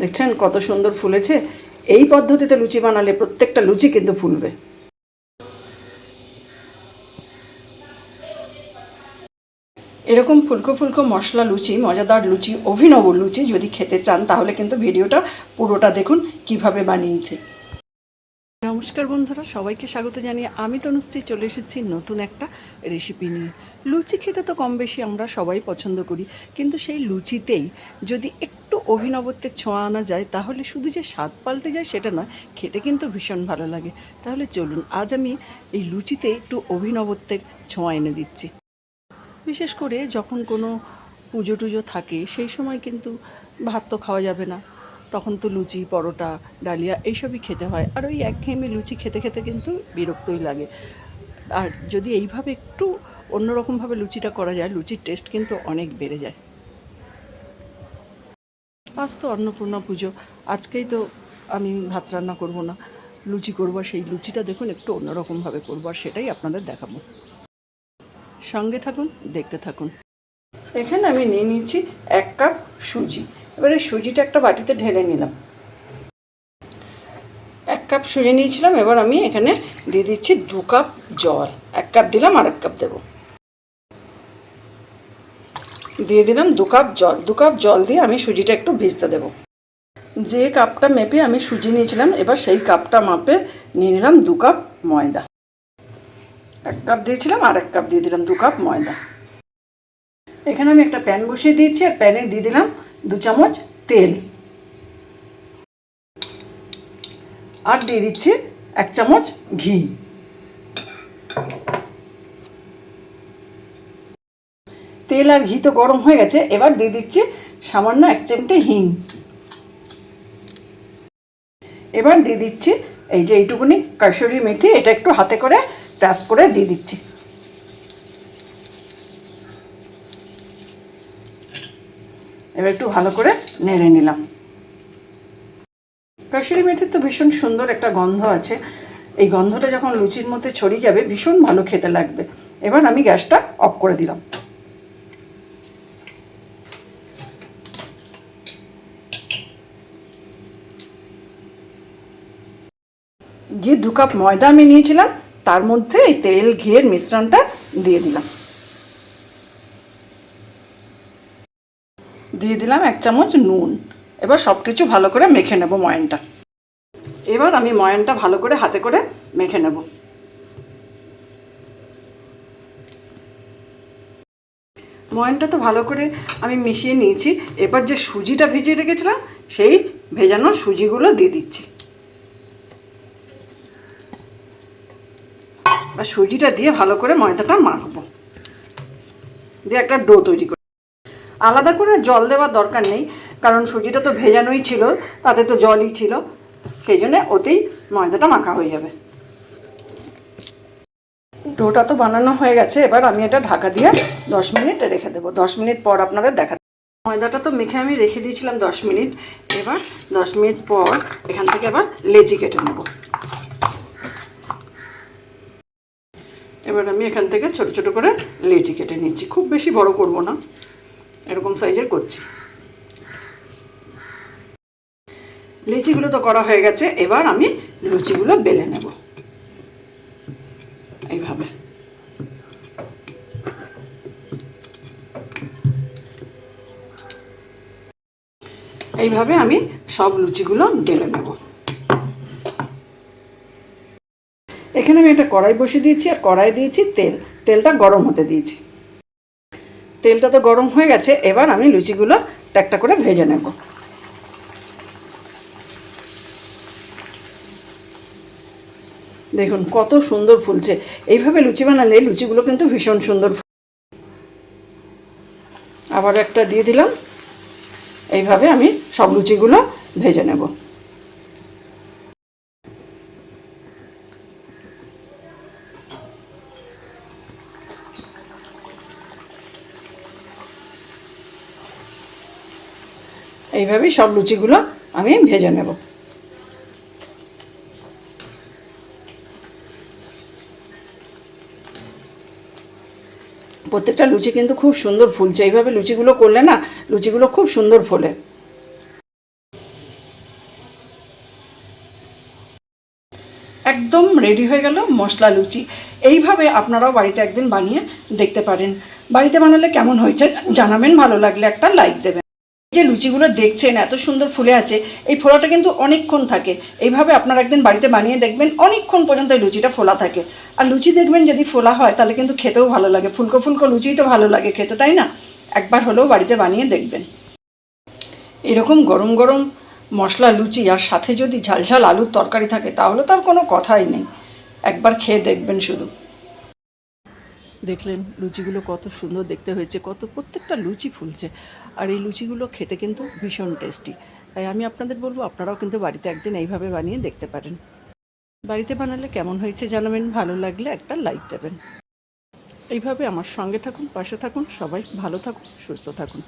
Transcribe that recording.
দেখছেন কত সুন্দর ফুলেছে? এই পদ্ধতিতে লুচি বানালে প্রত্যেকটা লুচি কিন্তু ফুলবে। এরকম ফুলকো ফুলকো মশলা লুচি, মজাদার লুচি, অভিনব লুচি যদি খেতে চান, তাহলে কিন্তু ভিডিওটা পুরোটা দেখুন কীভাবে বানিয়েছে। নমস্কার বন্ধুরা, সবাইকে স্বাগত জানিয়ে আমি তনুশ্রী চলে এসেছি নতুন একটা রেসিপি নিয়ে। লুচি খেতে তো কম বেশি আমরা সবাই পছন্দ করি, কিন্তু সেই লুচিতেই যদি একটু অভিনবত্বের ছোঁয়া আনা যায়, তাহলে শুধু যে স্বাদ পাল্টে যায় সেটা নয়, খেতে কিন্তু ভীষণ ভালো লাগে। তাহলে চলুন, আজ আমি এই লুচিতে একটু অভিনবত্বের ছোঁয়া এনে দিচ্ছি। বিশেষ করে যখন কোনো পুজো টুজো থাকে, সেই সময় কিন্তু ভাত তো খাওয়া যাবে না। তখন তো লুচি, পরোটা, ডালিয়া এইসবই খেতে হয়। আর ওই একঘেয়েমি লুচি খেতে খেতে কিন্তু বিরক্তই লাগে। আর যদি এইভাবে একটু অন্যরকমভাবে লুচিটা করা যায়, লুচির টেস্ট কিন্তু অনেক বেড়ে যায়। আজ তো অন্নপূর্ণা পুজো। আজকেই তো আমি ভাত রান্না করব না। লুচি করব, সেই লুচিটা দেখুন একটু অন্যরকমভাবে করব, আর সেটাই আপনাদের দেখাবো। সঙ্গে থাকুন, দেখতে থাকুন। এখানে আমি নিয়ে নিচ্ছি এক কাপ সুজি। এবারে সুজিটা একটা বাটিতে ঢেলে নিলাম। এক কাপ সুজি নিয়েছিলাম, এবার আমি এখানে দিয়ে দিচ্ছি দু কাপ জল। এক কাপ দিলাম আর এক কাপ দেবো। দিয়ে দিলাম দু কাপ জল। দু কাপ জল দিয়ে আমি সুজিটা একটু ভিজতে দেবো। যে কাপটা মেপে আমি সুজি নিয়েছিলাম, এবার সেই কাপটা মাপে নিয়ে নিলাম দু কাপ ময়দা। এক কাপ দিয়েছিলাম আর এক কাপ দিয়ে দিলাম দু কাপ ময়দা। এখানে আমি একটা প্যান বসিয়ে দিয়েছি, আর প্যানে দিয়ে দিলাম দু চামচ তেল। আর দিয়ে দিচ্ছি এক চামচ ঘি। তেল আর ঘি তো গরম হয়ে গেছে, এবার দিয়ে দিচ্ছি সামান্য এক চিমটে হিং। এবার দিয়ে দিচ্ছি এই যে এইটুকুনি কাসুরি মেথি, এটা একটু হাতে করে টাচ করে দিয়ে দিচ্ছি। এবার একটু ভালো করে নেড়ে নিলাম। কাশুরি মেথির তো ভীষণ সুন্দর একটা গন্ধ আছে। এই গন্ধটা যখন লুচির মধ্যে ছড়িয়ে যাবে, ভীষণ ভালো খেতে লাগবে। এবার আমি গ্যাসটা অফ করে দিলাম। যে দু কাপ ময়দা আমি নিয়েছিলাম, তার মধ্যে এই তেল, ঘিয়ের মিশ্রণটা দিয়ে দিলাম। দিয়ে দিলাম এক চামচ নুন। এবার সব কিছু ভালো করে মেখে নেব ময়নটা। এবার আমি ময়নটা ভালো করে হাতে করে মেখে নেব। ময়নটা তো ভালো করে আমি মিশিয়ে নিয়েছি। এবার যে সুজিটা ভিজিয়ে রেখেছিলাম, সেই ভেজানো সুজিগুলো দিয়ে দিচ্ছি। বা সুজিটা দিয়ে ভালো করে ময়দাটা মাখবো। দিয়ে একটা ডো তৈরি করে। আলাদা করে জল দেওয়ার দরকার নেই, কারণ সুজিটা তো ভেজানোই ছিল, তাতে তো জলই ছিল। সেই জন্যে ওতেই ময়দাটা মাখা হয়ে যাবে। ডোটা তো বানানো হয়ে গেছে, এবার আমি এটা ঢাকা দিয়ে দশ মিনিট রেখে দেবো। দশ মিনিট পর আপনাদের দেখা ময়দাটা তো মেখে আমি রেখে দিয়েছিলাম দশ মিনিট, এবার দশ মিনিট পর এখান থেকে এবার লেচি কেটে নেব। এবার আমি এখান থেকে ছোট ছোট করে লেচি কেটে নিচ্ছি। খুব বেশি বড় করব না। এরকম সাইজের করছি। লিচিগুলো তো করা হয়ে গেছে। এবার আমি লুচিগুলো বেলে নেব। এইভাবে। এইভাবে আমি সব লুচিগুলো বেলে নেব। এখানে আমি একটা কড়াই বসিয়ে দিয়েছি, আর কড়াই দিয়েছি তেল। তেলটা গরম হতে দিয়েছি। তেলটা তো গরম হয়ে গেছে, এবার আমি লুচিগুলো একটা করে ভেজে নেব। দেখুন, কত সুন্দর ফুলছে। এইভাবে লুচি বানালে লুচিগুলো কিন্তু ভীষণ সুন্দর আবার একটা দিয়ে দিলাম। এইভাবে আমি সব লুচিগুলো ভেজে নেব। এইভাবেই সব লুচিগুলো আমি ভেজে নেব। প্রত্যেকটা লুচি কিন্তু খুব সুন্দর ফুলছে। এইভাবে লুচিগুলো করলে না, লুচিগুলো খুব সুন্দর ফোলে। একদম রেডি হয়ে গেল মশলা লুচি। এইভাবে আপনারাও বাড়িতে একদিন বানিয়ে দেখতে পারেন। বাড়িতে বানালে কেমন হয়েছে জানাবেন, ভালো লাগলে একটা লাইক দেবেন। যে লুচিগুলো দেখছেন, এত সুন্দর ফুলে আছে, এই ফোলাটা কিন্তু অনেকক্ষণ থাকে। এইভাবে আপনারা একদিন বাড়িতে বানিয়ে দেখবেন, অনেকক্ষণ পর্যন্ত এই লুচিটা ফোলা থাকে। আর লুচি দেখবেন যদি ফোলা হয়, তাহলে কিন্তু খেতেও ভালো লাগে। ফুলকো ফুলকো লুচিই তো ভালো লাগে খেতে, তাই না? একবার হলেও বাড়িতে বানিয়ে দেখবেন। এরকম গরম গরম মশলা, লুচি আর সাথে যদি ঝালঝাল আলুর তরকারি থাকে, তাহলে তার কোনো কথাই নেই। একবার খেয়ে দেখবেন শুধু। দেখলেন লুচিগুলো কত সুন্দর দেখতে হয়েছে, কত প্রত্যেকটা লুচি ফুলছে। আর এই লুচিগুলো খেতে কিন্তু ভীষণ টেস্টি তাই আমি আপনাদের বলব, আপনারাও কিন্তু বাড়িতে একদিন এইভাবে বানিয়ে দেখতে পারেন। বাড়িতে বানালে কেমন হয়েছে জানাবেন, ভালো লাগলে একটা লাইক দেবেন। এইভাবে আমার সঙ্গে থাকুন, পাশে থাকুন, সবাই ভালো থাকুন, সুস্থ থাকুন।